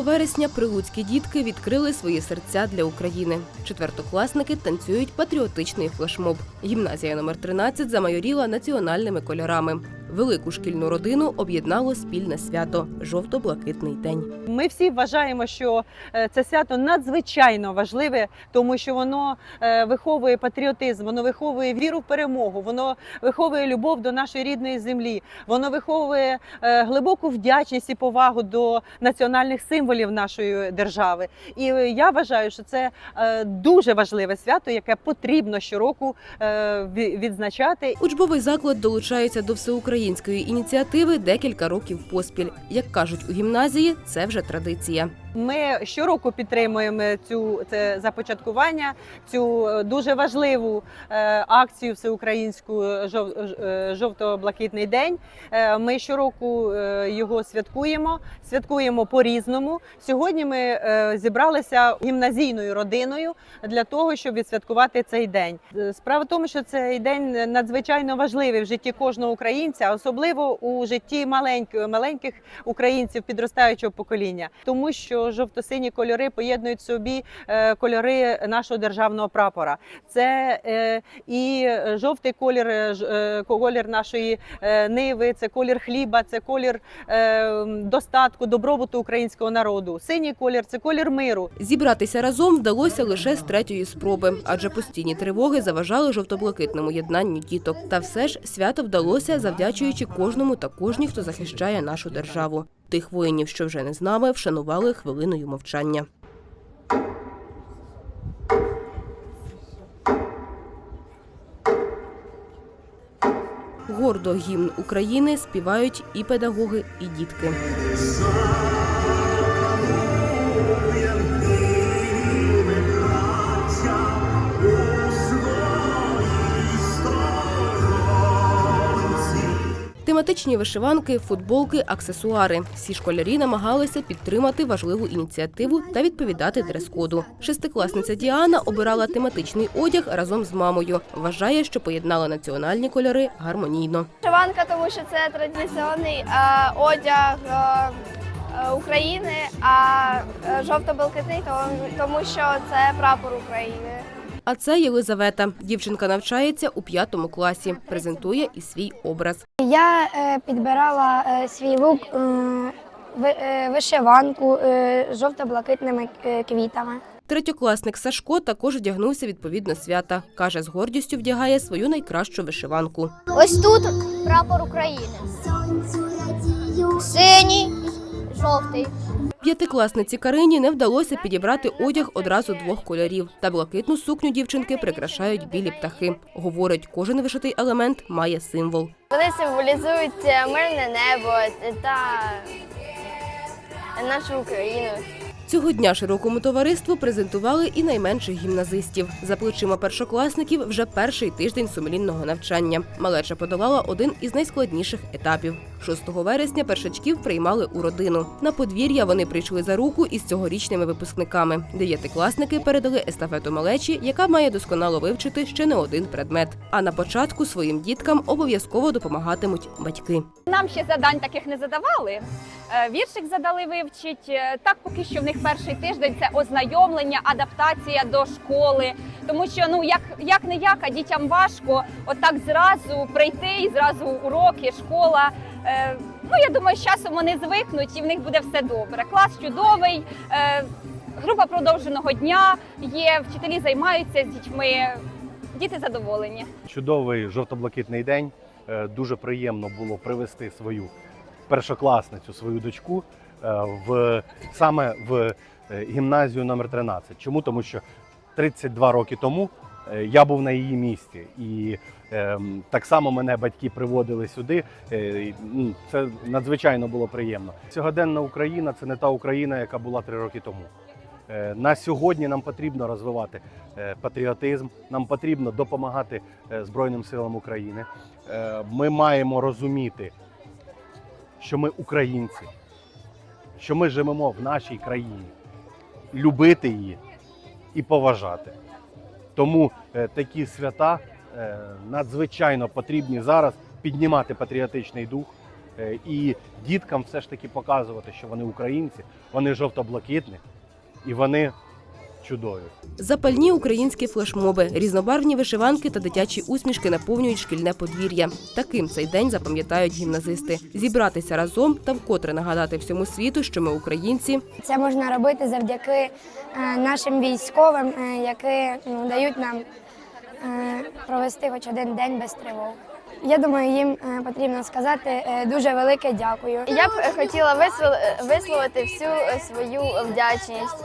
6 вересня прилуцькі дітки відкрили свої серця для України. Четвертокласники танцюють патріотичний флешмоб. Гімназія номер 13 замайоріла національними кольорами. Велику шкільну родину об'єднало спільне свято жовто-блакитний день. Ми всі вважаємо, що е, це свято надзвичайно важливе, тому що воно е, виховує патріотизм, воно виховує віру в перемогу, воно виховує любов до нашої рідної землі, воно виховує е, глибоку вдячність і повагу до національних символів нашої держави. І я вважаю, що це дуже важливе свято, яке потрібно щороку відзначати. Учбовий заклад долучається до всеукраїнської ініціативи декілька років поспіль. Як кажуть у гімназії, це вже традиція. Ми щороку підтримуємо цю це започаткування, цю е, дуже важливу е, акцію всеукраїнську е, жовто-блакитний день. Ми щороку його святкуємо, святкуємо по-різному. Сьогодні ми зібралися гімназійною родиною для того, щоб відсвяткувати цей день. Справа в тому, що цей день надзвичайно важливий в житті кожного українця, особливо у житті маленьких, маленьких українців підростаючого покоління, тому що жовто-сині кольори поєднують собі е, кольори нашого державного прапора. Це е, і жовтий колір, е, колір нашої ниви, це колір хліба, це колір достатку, добробуту українського народу. Синій колір це колір миру. Зібратися разом вдалося лише з третьої спроби, адже постійні тривоги заважали жовто-блакитному єднанню діток. Та все ж свято вдалося, завдячуючи кожному та кожній, хто захищає нашу державу. Тих воїнів, що вже не з нами, вшанували хвилиною мовчання. Гордо гімн України співають і педагоги, і дітки. Тематичні вишиванки, футболки, аксесуари. Всі школярі намагалися підтримати важливу ініціативу та відповідати дрес-коду. Шестикласниця Діана обирала тематичний одяг разом з мамою. Вважає, що поєднала національні кольори гармонійно. Вишиванка, тому що це традиційний е, одяг е, е, України, а жовто-блакитний, тому, тому що це прапор України. А це Єлизавета. Дівчинка навчається у п'ятому класі. Презентує і свій образ. Я е, підбирала е, свій лук е, вишиванку жовто-блакитними квітами. Третьокласник Сашко також вдягнувся відповідно свята. Каже, з гордістю вдягає свою найкращу вишиванку. Ось тут прапор України. Синій, жовтий. П'ятикласниці Карині не вдалося підібрати одяг одразу двох кольорів. Та блакитну сукню дівчинки прикрашають білі птахи. Говорить, кожен вишитий елемент має символ. Вони символізують мирне небо та нашу Україну. Цього дня широкому товариству презентували і найменших гімназистів. За плечима першокласників вже перший тиждень сумлінного навчання. Малеча подолала один із найскладніших етапів. 6 вересня першачків приймали у родину. На подвір'я вони прийшли за руку із цьогорічними випускниками. Дев'ятикласники передали естафету малечі, яка має досконало вивчити ще не один предмет. А на початку своїм діткам обов'язково допомагатимуть батьки. Нам ще завдань таких не задавали. Е, Віршик задали вивчить. Е, Так, поки що в них перший тиждень це ознайомлення, адаптація до школи. Тому що ну як, як не як, а дітям важко отак зразу прийти і зразу уроки, школа. Е, Ну я думаю, з часом вони звикнуть і в них буде все добре. Клас чудовий, е, група продовженого дня є, вчителі займаються з дітьми. Діти задоволені. Чудовий жовто-блакитний день. Е, Дуже приємно було привести свою першокласницю, свою дочку в саме в гімназію номер 13. Чому? Тому що 32 роки тому я був на її місці, і ем, так само мене батьки приводили сюди. Е, Це надзвичайно було приємно. Сьогоденна Україна це не та Україна, яка була три роки тому. Е, На сьогодні нам потрібно розвивати е, патріотизм, нам потрібно допомагати е, Збройним силам України. Е, Ми маємо розуміти, що ми українці, що ми живемо в нашій країні, любити її і поважати. Тому е, такі свята е, надзвичайно потрібні зараз піднімати патріотичний дух, е, і діткам все ж таки показувати, що вони українці, вони жовто-блакитні і вони чудові. Запальні українські флешмоби, різнобарвні вишиванки та дитячі усмішки наповнюють шкільне подвір'я. Таким цей день запам'ятають гімназисти. Зібратися разом та вкотре нагадати всьому світу, що ми українці, Це можна робити завдяки е, нашим військовим, е, які ну, дають нам е, провести хоч один день без тривог. Я думаю, їм потрібно сказати дуже велике дякую. Я б хотіла висловити всю свою вдячність